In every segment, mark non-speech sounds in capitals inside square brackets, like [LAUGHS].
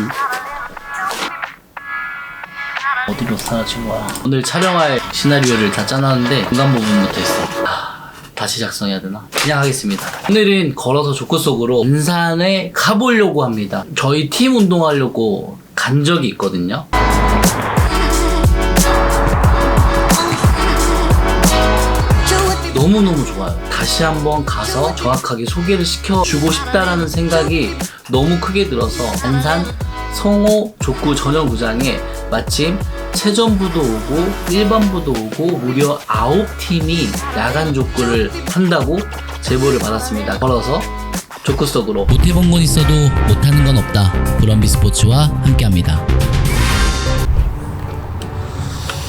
음. 어디로 사라진 거야? 오늘 촬영할 시나리오를 다 짜놨는데 중간 부분부터 했어. 아, 다시 작성해야 되나? 그냥 하겠습니다. 오늘은 걸어서 족구 속으로 인산에 가보려고 합니다. 저희 팀 운동하려고 간 적이 있거든요. 너무너무 좋아요. 다시 한번 가서 정확하게 소개를 시켜주고 싶다라는 생각이 너무 크게 들어서 안산 성호 족구 전용 구장에 마침 체전부도 오고 일반부도 오고 무려 9팀이 야간 족구를 한다고 제보를 받았습니다. 걸어서 족구 속으로 못해본 건 있어도 못하는 건 없다. 브럼비 스포츠와 함께합니다.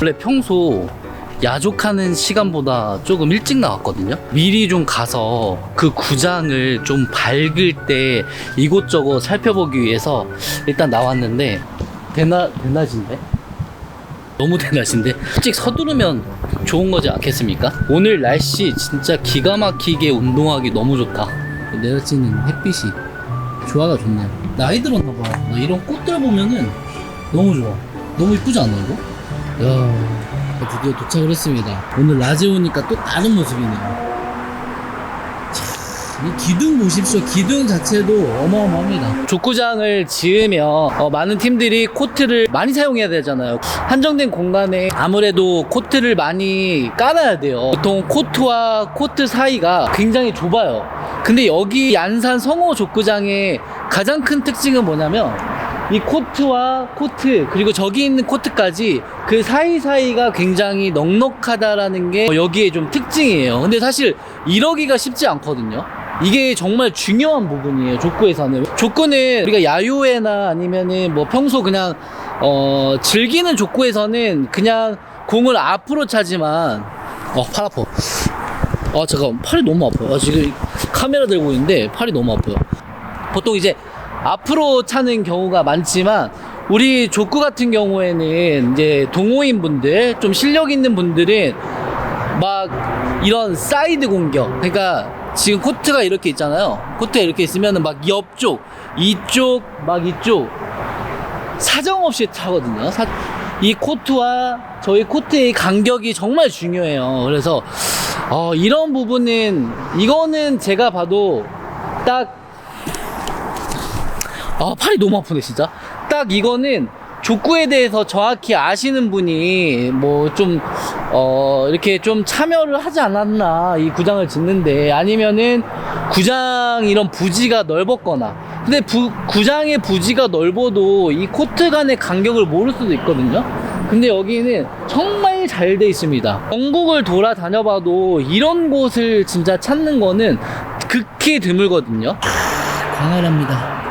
원래 평소 야족하는 시간보다 조금 일찍 나왔거든요. 미리 좀 가서 그 구장을 좀 밝을 때 이곳저곳 살펴보기 위해서 일단 나왔는데 대낮 대낮인데 너무 대낮인데 일찍 서두르면 좋은 거지 않겠습니까? 오늘 날씨 진짜 기가 막히게 운동하기 너무 좋다. 내려지는 햇빛이 조화가 좋네요. 나이 들었나 봐. 나 이런 꽃들 보면은 너무 좋아. 너무 이쁘지 않나 이거? 야 드디어 도착을 했습니다. 오늘 낮에 오니까 또 다른 모습이네요. 이 기둥 보십시오. 기둥 자체도 어마어마합니다. 족구장을 지으면 어, 많은 팀들이 코트를 많이 사용해야 되잖아요. 한정된 공간에 아무래도 코트를 많이 깔아야 돼요. 보통 코트와 코트 사이가 굉장히 좁아요. 근데 여기 안산 성호 족구장의 가장 큰 특징은 뭐냐면 이 코트와 코트 그리고 저기 있는 코트까지 그 사이사이가 굉장히 넉넉하다라는 게 여기에 좀 특징이에요. 근데 사실 이러기가 쉽지 않거든요. 이게 정말 중요한 부분이에요. 족구에서는. 족구는 우리가 야유회나 아니면은 뭐 평소 그냥 어 즐기는 족구에서는 그냥 공을 앞으로 차지만 어팔 아파. 아 잠깐 팔이 너무 아파요. 아, 지금 카메라 들고 있는데 팔이 너무 아파요. 보통 이제 앞으로 차는 경우가 많지만 우리 족구 같은 경우에는 이제 동호인 분들 좀 실력 있는 분들은 막 이런 사이드 공격 그러니까 지금 코트가 이렇게 있잖아요. 코트가 이렇게 있으면은 막 옆쪽 이쪽 막 이쪽 사정없이 차거든요. 사- 이 코트와 저희 코트의 간격이 정말 중요해요. 그래서 어, 이런 부분은 이거는 제가 봐도 딱 아 팔이 너무 아프네 진짜. 딱 이거는 족구에 대해서 정확히 아시는 분이 뭐 좀 어 이렇게 좀 참여를 하지 않았나 이 구장을 짓는데 아니면은 구장 이런 부지가 넓었거나 근데 부, 구장의 부지가 넓어도 이 코트 간의 간격을 모를 수도 있거든요. 근데 여기는 정말 잘 돼 있습니다. 전국을 돌아다녀봐도 이런 곳을 진짜 찾는 거는 극히 드물거든요. 광활합니다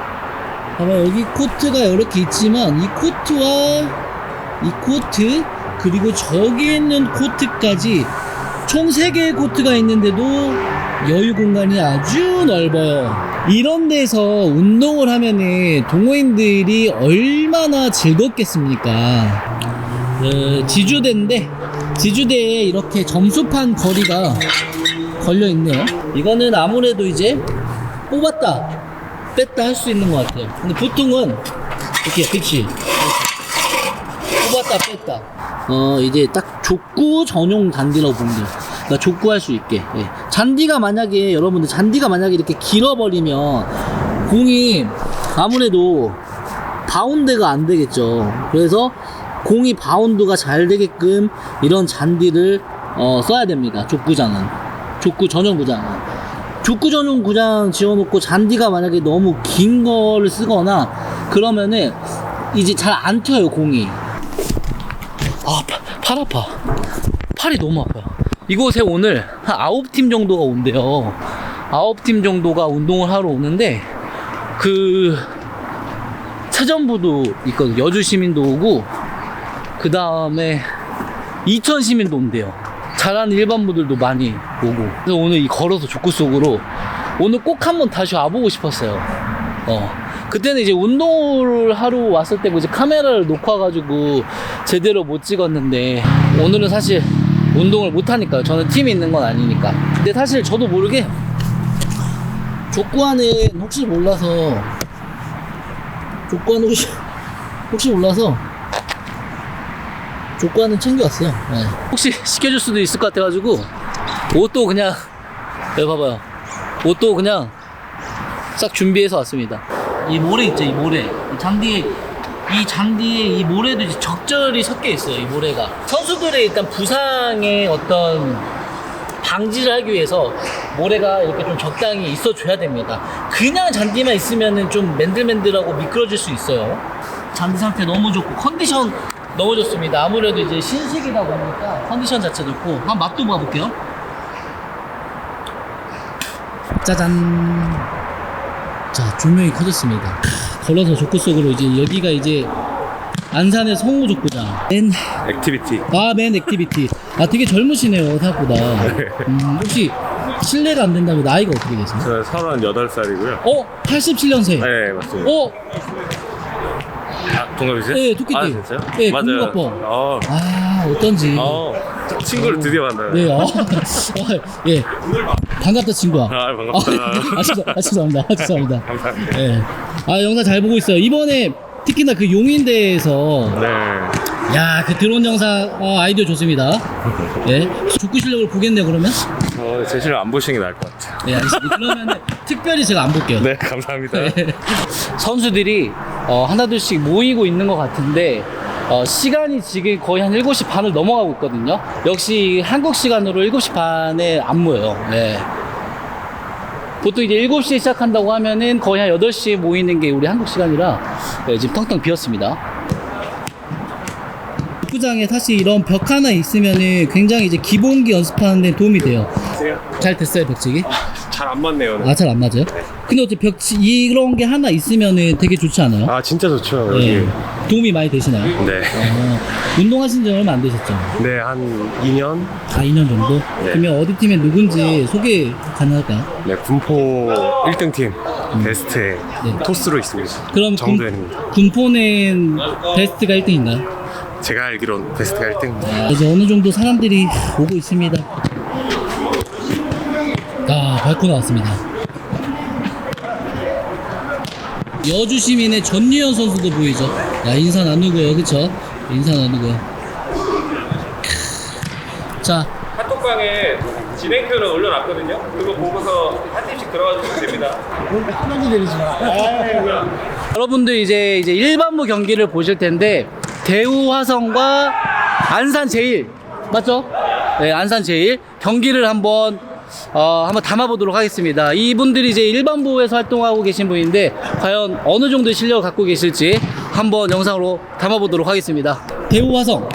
봐봐 여기 코트가 이렇게 있지만 이 코트와 이 코트 그리고 저기 있는 코트까지 총 3개의 코트가 있는데도 여유 공간이 아주 넓어요. 이런 데서 운동을 하면은 동호인들이 얼마나 즐겁겠습니까? 그 지주대인데 지주대에 이렇게 점수판 거리가 걸려 있네요. 이거는 아무래도 이제 뽑았다 뺐다 할 수 있는 것 같아요. 근데 보통은 이렇게 그치 뽑았다 뺐다. 어 이제 딱 족구 전용 잔디라고 보면 돼요. 그러니까 족구할 수 있게. 예. 잔디가 만약에 여러분들 잔디가 만약에 이렇게 길어버리면 공이 아무래도 바운드가 안 되겠죠. 그래서 공이 바운드가 잘 되게끔 이런 잔디를 어, 써야 됩니다. 족구장은 족구 전용 구장은. 족구 전용 구장 지어놓고 잔디가 만약에 너무 긴 거를 쓰거나 그러면은 이제 잘 안 튀어요 공이. 아팔 아파. 팔이 너무 아파요 이곳에 오늘 한 9팀 정도가 온대요. 9팀 정도가 운동을 하러 오는데 그 차전부도 있거든요. 여주 시민도 오고 그 다음에 이천 시민도 온대요 잘하는 일반부들도 많이 오고. 그래서 오늘 이 걸어서 족구 속으로 오늘 꼭 한번 다시 와보고 싶었어요. 어. 그때는 이제 운동을 하러 왔을 때고 이제 카메라를 놓고 와가지고 제대로 못 찍었는데 오늘은 사실 운동을 못 하니까요 저는 팀이 있는 건 아니니까. 근데 사실 저도 모르게 족구하는 혹시 몰라서 족구하는 혹시 혹시 몰라서 족구하는 챙겨왔어요. 네. 혹시 시켜줄 수도 있을 것 같아가지고 옷도 그냥 여기 봐봐요. 옷도 그냥 싹 준비해서 왔습니다. 이 모래 있죠, 이 모래. 이 장디에 이 장디에 이 모래도 이제 적절히 섞여 있어요, 이 모래가. 선수들의 일단 부상의 어떤 방지를 하기 위해서 모래가 이렇게 좀 적당히 있어줘야 됩니다. 그냥 잔디만 있으면은 좀 맨들맨들하고 미끄러질 수 있어요. 잔디 상태 너무 좋고 컨디션 너무 좋습니다. 아무래도 이제 신식이다 보니까 컨디션 자체 좋고 한번 맛도 봐볼게요. 짜잔. 자 조명이 커졌습니다. 걸어서 족구 속으로 이제 여기가 이제 안산의 성우 족구장. 맨 액티비티 아, 맨 액티비티. 아, 되게 젊으시네요, 생각보다. 음, 혹시 실례가 안 된다면 나이가 어떻게 되세요? 저 38살이고요 어? 87년생. 네 맞습니다 어? 아, 동갑이세요? 네, 토끼띠. 아 진짜요? 네, 맞아요. 어, 아, 어떤지. 어, 친구를 드디어 만나요 네, 어. [LAUGHS] 어, 예. 반갑다, 친구야. 아, 반갑다. 아, 죄송- 아, 죄송합니다. 아, 죄송합니다. 감사합니다 예. 아, 영상 잘 보고 있어요. 이번에 특히나 그 용인대에서 네 야, 그 드론 영상 어, 아이디어 좋습니다. 예. 족구 실력을 보겠네요, 그러면? 어, 제 실력 안 보시는 게 나을 것 같아요 네, 알겠습니다. 그러면 특별히 제가 안 볼게요. 네 감사합니다 선수들이 어, 하나둘씩 모이고 있는 것 같은데 어, 시간이 지금 거의 한 7시 반을 넘어가고 있거든요. 역시 한국 시간으로 7시 반에 안 모여요. 네. 보통 이제 7시에 시작한다고 하면은 거의 한 8시에 모이는 게 우리 한국 시간이라 네, 지금 텅텅 비었습니다. 축구장에 사실 이런 벽 하나 있으면은 굉장히 이제 기본기 연습하는 데 도움이 돼요. 잘 됐어요, 벽치기? 잘 안 맞네요 아, 잘 안 맞아요? 근데 어째 벽치, 이런 게 하나 있으면은 되게 좋지 않아요? 아 진짜 좋죠 여기 네. 도움이 많이 되시나요? 네. 어, 운동하신 지 얼마 안 되셨죠? 네, 한 2년? 아, 2년 정도? 네. 그러면 어디 팀에 누군지 소개 가능할까요? 네, 군포 1등 팀 베스트에 네. 토스로 있습니다. 그럼 군, 정도현입니다. 군포는 베스트가 1등인가요? 제가 알기론 베스트가 1등. 아, 이제 어느 정도 사람들이 오고 있습니다. 아, 밟고 나왔습니다. 여주 시민의 전유현 선수도 보이죠? 야, 인사 나누고요, 그쵸? 인사 나누고요. 크. 자, 카톡방에 진행표를 올려놨거든요. 그거 보고서 한 팀씩 들어가 주시면 됩니다. 여러분들 이제 이제 일반부 경기를 보실 텐데 대우 화성과 안산 제일 맞죠? 네, 안산 제일 경기를 한번 어, 한번 담아보도록 하겠습니다. 이분들이 이제 일반부에서 활동하고 계신 분인데 과연 어느 정도의 실력을 갖고 계실지 한번 영상으로 담아보도록 하겠습니다. 대우 화성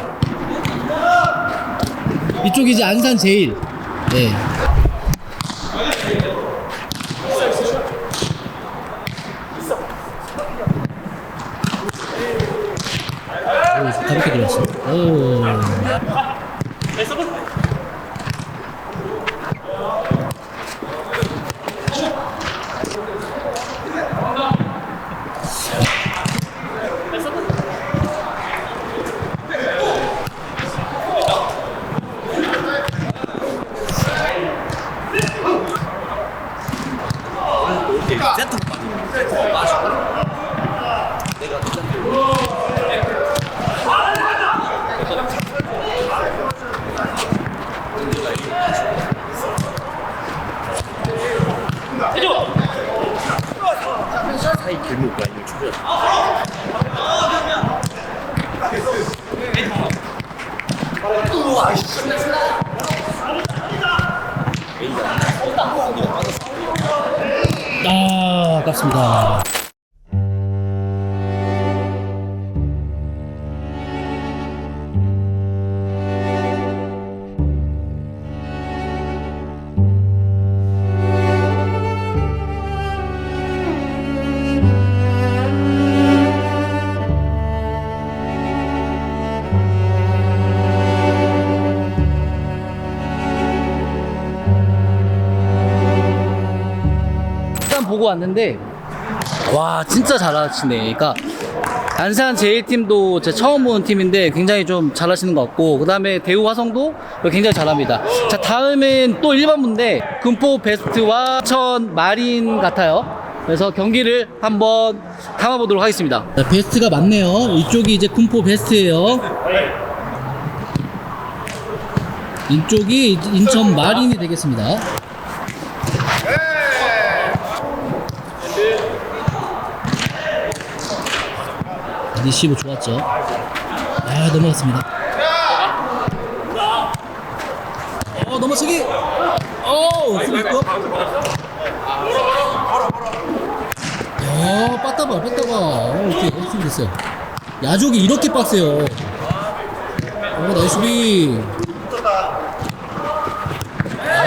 이쪽이 이제 안산 제일 네. 아, 아깝습니다. 왔는데 와 진짜 잘하시네. 그러니까 안산 제일팀도 제 처음 보는 팀인데 굉장히 좀 잘하시는 것 같고 그 다음에 대우 화성도 굉장히 잘합니다. 자 다음엔 또 1번부인데 금포 베스트와 천 마린 같아요. 그래서 경기를 한번 담아보도록 하겠습니다. 베스트가 많네요. 이쪽이 이제 군포 베스트예요. 이쪽이 인천 마린이 되겠습니다. 리시브 좋았죠. 아 넘어갔습니다. 어 넘어치기. 어 수비급. 야 빠따봐 빠따봐. 어, 오케이 수비 됐어요. 야족이 이렇게 빡세요. 어 나이스 수비.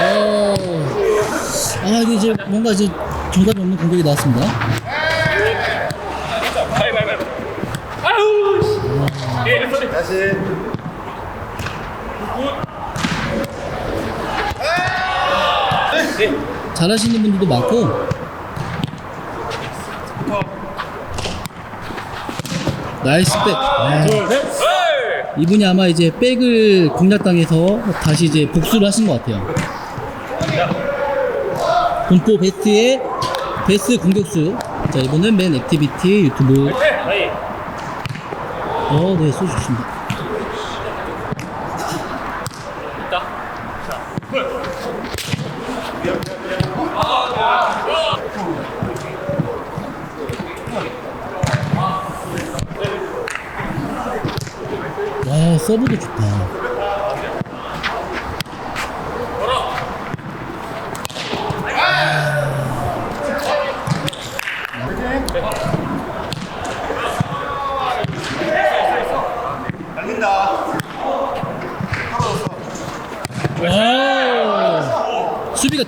어. 아 이게 이제 뭔가 이제 정답이 없는 공격이 나왔습니다. 잘하시는 분들도 많고. 나이스 백. 아, 이분이 아마 이제 백을 공략당해서 다시 이제 복수를 하신 것 같아요. 본포 베스트의 베스트 공격수. 자 이분은 맨 액티비티 유튜브 어 네 소주 좋습니다. 와 서브도 좋다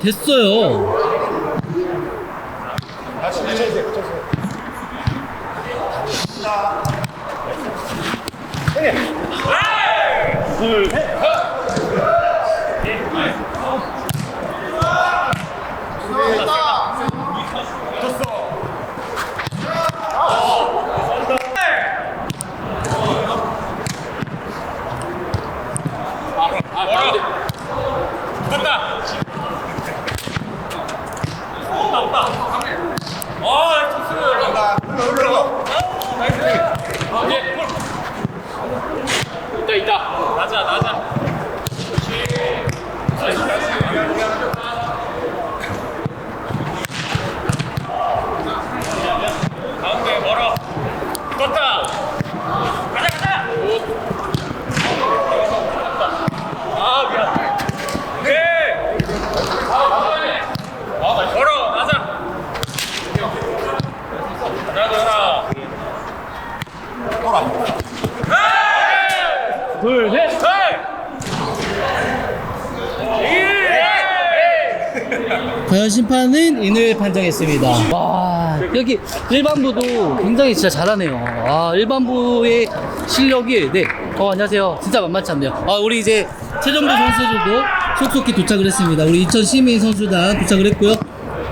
와 수비가 됐어요. 있다 있다. 나자 나자. 가운데 멀어. 떴다. 가자 가자. 아 미안. 네. 아 멀어 나자. 하나 더 하나. 둘, 셋, 셋! 과연 심판은 판정했습니다. 와, 여기 일반부도 굉장히 진짜 잘하네요. 아, 일반부의 실력이, 네. 어, 안녕하세요. 진짜 만만치 않네요. 아, 우리 이제 최정부 선수들도 속속히 도착을 했습니다. 우리 이천 시민 선수단 도착을 했고요.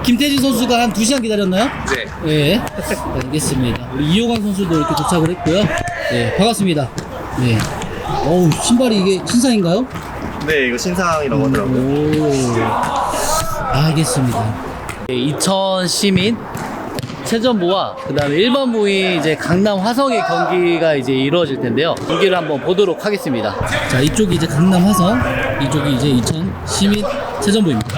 김태진 선수가 한 2시간 기다렸나요? 네. 네. 네, 알겠습니다. 우리 이호강 선수도 이렇게 도착을 했고요. 네, 반갑습니다. 네. 어우, 신발이 이게 신상인가요? 네, 이거 신상이라고 하더라고요. 오, 알겠습니다. 이천 시민 체전부와 그다음에 일반부의 이제 강남 화성의 경기가 이제 이루어질 텐데요. 경기를 한번 보도록 하겠습니다. 자, 이쪽이 이제 강남 화성, 이쪽이 이제 이천 시민 체전부입니다.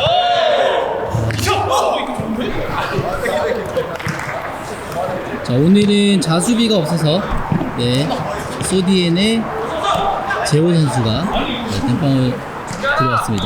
자, 오늘은 자수비가 없어서 네, 소디엔의 재호 선수가 네, 땜빵을 들어왔습니다.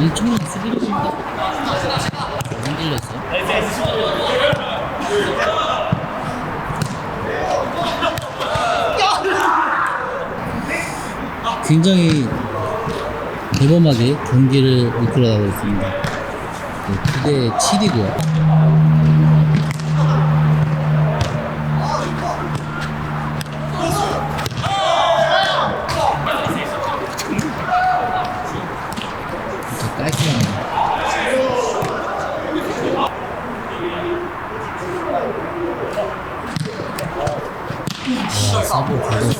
엄청난 수비력입니다. 흔들렸어요. 굉장히 대범하게 경기를 이끌어가고 있습니다. 네, 9대 7이고요. 깔끔합니다. 와, 사보 걸렸습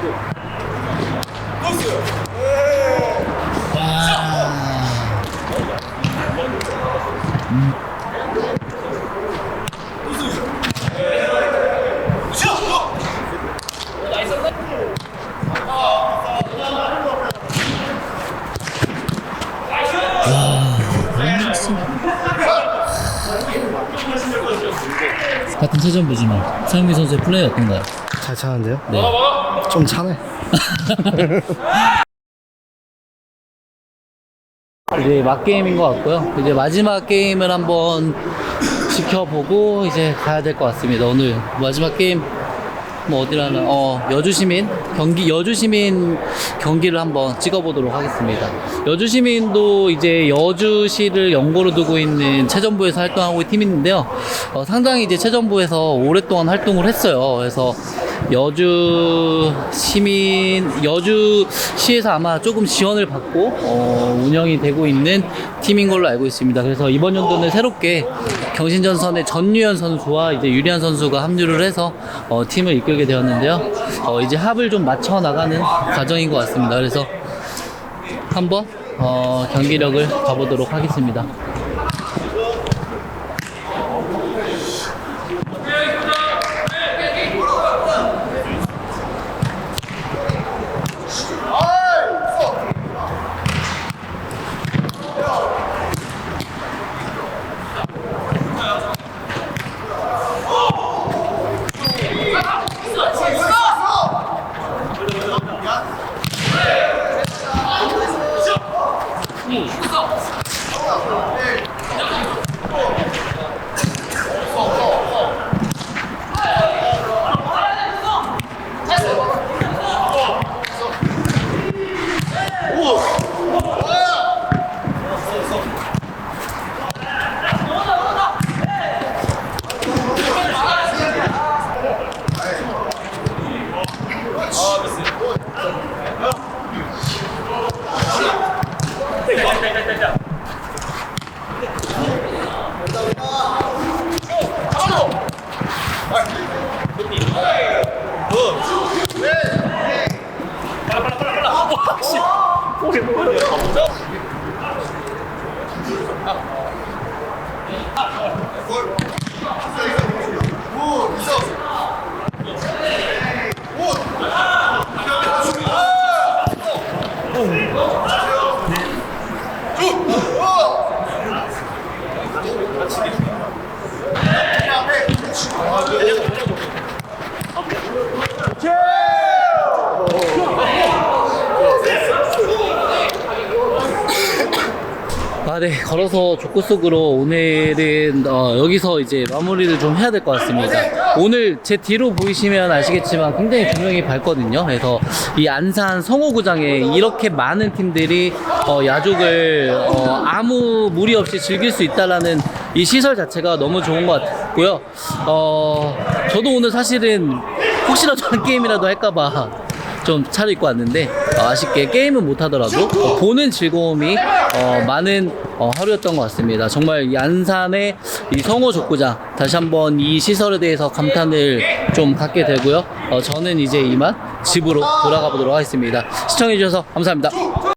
니다. 같은 체전부지만 상미 선수의 플레이 어떤가요? 잘 차는데요? 네. 좀 차네. [LAUGHS] 이제 막 게임인 것 같고요. 이제 마지막 게임을 한번 지켜보고 이제 가야 될 것 같습니다. 오늘 마지막 게임 뭐 어디라는 어 여주시민 경기 여주시민 경기를 한번 찍어보도록 하겠습니다. 여주시민도 이제 여주시를 연고로 두고 있는 체전부에서 활동하고 있는 팀인데요. 어, 상당히 이제 체전부에서 오랫동안 활동을 했어요. 그래서 여주 시민 여주시에서 아마 조금 지원을 받고 어, 운영이 되고 있는 팀인 걸로 알고 있습니다. 그래서 이번 연도는 새롭게 경신전선의 전유현 선수와 이제 유리한 선수가 합류를 해서 어, 팀을 이끌 게 되었는데요. 어, 이제 합을 좀 맞춰 나가는 과정인 것 같습니다. 그래서 한번 어, 경기력을 가보도록 하겠습니다. 아, 네. 걸어서 족구 속으로 오늘은 어, 여기서 이제 마무리를 좀 해야 될 것 같습니다. 오늘 제 뒤로 보이시면 아시겠지만 굉장히 조명이 밝거든요. 그래서 이 안산 성호구장에 이렇게 많은 팀들이 어, 야족을 어, 아무 무리 없이 즐길 수 있다라는 이 시설 자체가 너무 좋은 것 같고요. 어, 저도 오늘 사실은 혹시라도 한 게임이라도 할까봐 좀 차려입고 왔는데 어, 아쉽게 게임은 못하더라도 어, 보는 즐거움이 어, 많은 어, 하루였던 것 같습니다. 정말 이 안산의 이 성호 족구장 다시 한번 이 시설에 대해서 감탄을 좀 갖게 되고요. 어, 저는 이제 이만 집으로 돌아가 보도록 하겠습니다. 시청해주셔서 감사합니다.